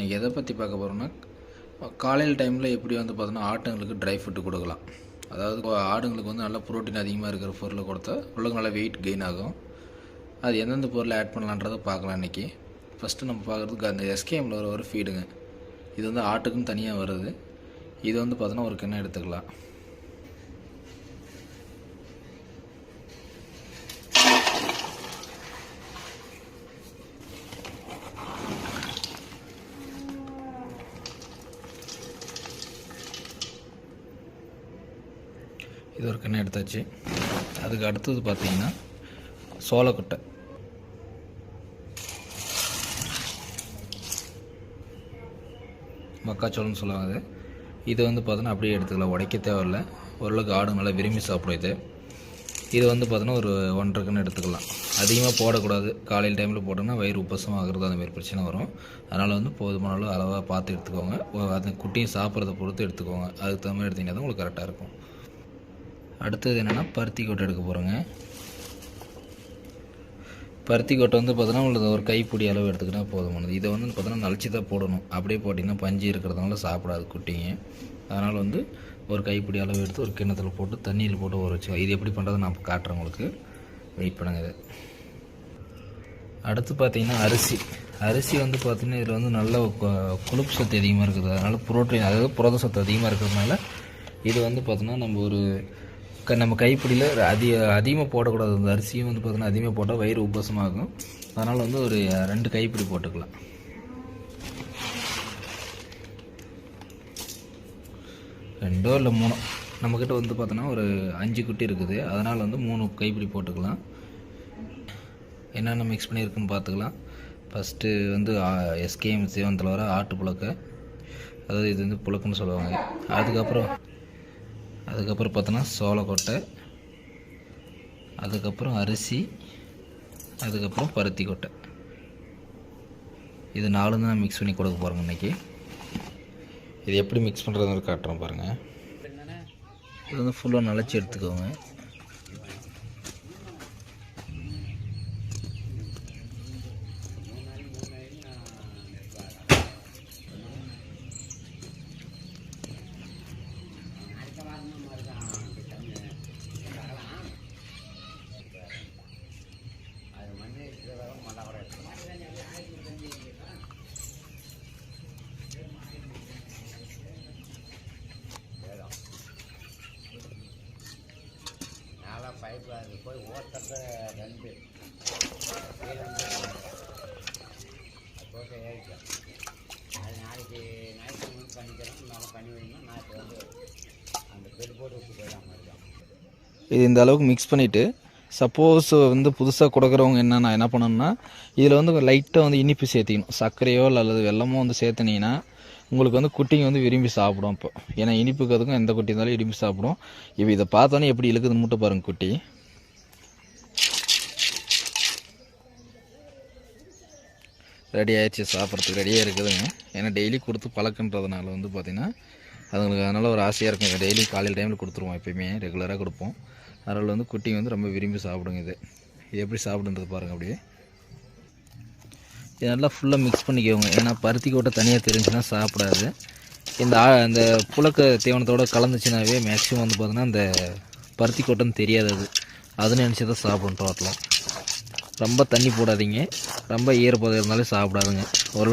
இன்றைக்கி எதை பற்றி பார்க்க போகிறோம்னா காலையில் டைமில் எப்படி வந்து பார்த்தோன்னா ஆட்டுங்களுக்கு ட்ரை ஃபுட்டு கொடுக்கலாம். அதாவது ஆடுங்களுக்கு வந்து நல்லா ப்ரோட்டீன் அதிகமாக இருக்கிற பொருளை கொடுத்தா உள்ளுக்கு நல்லா வெயிட் கெயின் ஆகும். அது எந்தெந்த பொருளை ஆட் பண்ணலான்றதை பார்க்கலாம் இன்றைக்கி ஃபஸ்ட்டு நம்ம பார்க்குறதுக்கு அந்த எஸ்கேஎம்மில் வர ஒரு ஃபீடுங்க இது வந்து ஆட்டுக்குன்னு தனியாக வருது. இது வந்து பார்த்தோன்னா ஒரு கிண்ணம் எடுத்துக்கலாம். இது ஒரு கண்ணை எடுத்தாச்சு. அதுக்கு அடுத்தது பார்த்தீங்கன்னா சோளக்கொட்டை. மக்காச்சோளம்னு சொல்லுவாங்க அது. இது வந்து பார்த்தோன்னா அப்படியே எடுத்துக்கலாம் உடைக்க தேவையில்ல. ஓரளவுக்கு ஆடு நல்லா விரும்பி சாப்பிடும் இது. இது வந்து பார்த்தோன்னா ஒரு ஒன்றரை கன்று எடுத்துக்கலாம். அதிகமாக போடக்கூடாது. காலையில் டைமில் போட்டோம்னா வயிறு உப்பசம் ஆகிறது அந்த மாதிரி பிரச்சனை வரும். அதனால் வந்து போதுமான அளவு அளவாக பார்த்து எடுத்துக்கோங்க. அது அந்த குட்டியும் சாப்பிட்றத பொறுத்து எடுத்துக்கோங்க. அதுக்கு தகுந்த மாதிரி எடுத்தீங்கன்னா தான் உங்களுக்கு கரெக்டாக இருக்கும். அடுத்தது என்னென்னா பருத்தி கொட்டை எடுக்க போகிறோங்க பருத்தி கொட்டை வந்து பார்த்தோன்னா உங்களுக்கு ஒரு கைப்பிடி அளவு எடுத்துக்கிட்டால் போதுமானது இதை வந்து பார்த்தோன்னா நலிச்சு தான் போடணும். அப்படியே போட்டிங்கன்னா பஞ்சு இருக்கிறதுனால சாப்பிடாது குட்டிங்க. அதனால் வந்து ஒரு கைப்பிடி அளவு எடுத்து ஒரு கிண்ணத்தில் போட்டு தண்ணியில் போட்டு ஊற வச்சு இது எப்படி பண்ணுறது நான் காட்டுறேன் உங்களுக்கு. வெயிட் பண்ணுங்க. இது அடுத்து பார்த்திங்கன்னா அரிசி. அரிசி வந்து பார்த்தீங்கன்னா இதில் வந்து நல்ல கொ- கொழுப்பு சத்து அதிகமாக இருக்குது. அதனால் புரோட்டீன் அதாவது புரத சத்து அதிகமாக இருக்கிறதுனால இது வந்து பார்த்தோன்னா நம்ம ஒரு க நம்ம கைப்பிடியில் அதிக அதிகமாக போடக்கூடாது. அந்த அரிசியும் வந்து பார்த்தோன்னா அதிகமாக போட்டால் வயிறு உபசமாகும் அதனால் வந்து ஒரு ரெண்டு கைப்பிடி போட்டுக்கலாம். ரெண்டோ இல்லை மூணோ. நம்மக்கிட்ட வந்து பார்த்தோன்னா ஒரு அஞ்சு குட்டி இருக்குது. அதனால் வந்து மூணு கைப்பிடி போட்டுக்கலாம். என்னென்ன மிக்ஸ் பண்ணியிருக்குன்னு பார்த்துக்கலாம் ஃபஸ்ட்டு வந்து எஸ்கேஎம் சேவந்தில் வர ஆட்டு புழக்க அதாவது இது வந்து புழக்குன்னு சொல்லுவாங்க. அதுக்கப்புறம் அதுக்கப்புறம் பார்த்தோன்னா சோளக்கொட்டை அதுக்கப்புறம் அரிசி அதுக்கப்புறம் பருத்தி கொட்டை இது நாலும் தான் மிக்ஸ் பண்ணி கொடுக்க போகிறோங்க இன்றைக்கி இது எப்படி மிக்ஸ் பண்ணுறதுன்னு காட்டுறோம் பாருங்கள் இது வந்து ஃபுல்லாக நனைச்சி எடுத்துக்கோங்க. நல்லா அது போய் ஓட்டுறது ரெண்டு. அது போட்டு ஏறிக்கும் அது நாளைக்கு ஞாயிற்றுக்கிழமை வந்து பண்ணிக்கிறோம். நல்லா பண்ணி வைக்கணும் நாளைக்கு வந்து அந்த பெரு போட்டு விட்டு போயிடாமல் இருக்கும் இது இந்த அளவுக்கு மிக்ஸ் பண்ணிவிட்டு சப்போஸ் வந்து புதுசாக கொடுக்குறவங்க என்ன நான் என்ன பண்ணணும்னா இதில் வந்து லைட்டாக வந்து இனிப்பு சேர்த்திக்கணும். சர்க்கரையோ அல்லது வெல்லமோ வந்து சேர்த்துனீங்கன்னா உங்களுக்கு வந்து குட்டிங்க வந்து விரும்பி சாப்பிடும் இப்போ ஏன்னா இனிப்புக்கு அதுக்கும் எந்த குட்டி இருந்தாலும் விரும்பி சாப்பிடும். இப்போ இதை பார்த்தோன்னே எப்படி இழுக்குது மூட்டை பாருங்க குட்டி. ரெடி ஆயிடுச்சு சாப்பிட்றதுக்கு ரெடியாக இருக்குதுங்க ஏன்னா டெய்லி கொடுத்து பழக்கன்றதுனால வந்து பார்த்திங்கன்னா அதுங்களுக்கு அதனால் ஒரு ஆசையாக இருக்குங்க டெய்லி காலையில் டைமில் கொடுத்துருவோம் எப்பயுமே. ரெகுலராக கொடுப்போம். அதனால் வந்து குட்டிங்க வந்து ரொம்ப விரும்பி சாப்பிடுங்க இது. இது எப்படி சாப்பிடுன்றது பாருங்கள் அப்படியே. இது நல்லா ஃபுல்லாக மிக்ஸ் பண்ணிக்கோங்க. ஏன்னா பருத்தி கொட்டை தனியாக தெரிஞ்சுன்னா சாப்பிடாது. இந்த அந்த இந்த புழக்க தீவனத்தோட கலந்துச்சுனாவே மேக்ஸிமம் வந்து பார்த்திங்கன்னா அந்த பருத்தி கொட்டைன்னு தெரியாது அது. அது நினச்சி தான் சாப்பிடும் ரொம்ப தண்ணி போடாதீங்க. ரொம்ப ஈரப்பதம் இருந்தாலும் சாப்பிடாதுங்க. ஒரு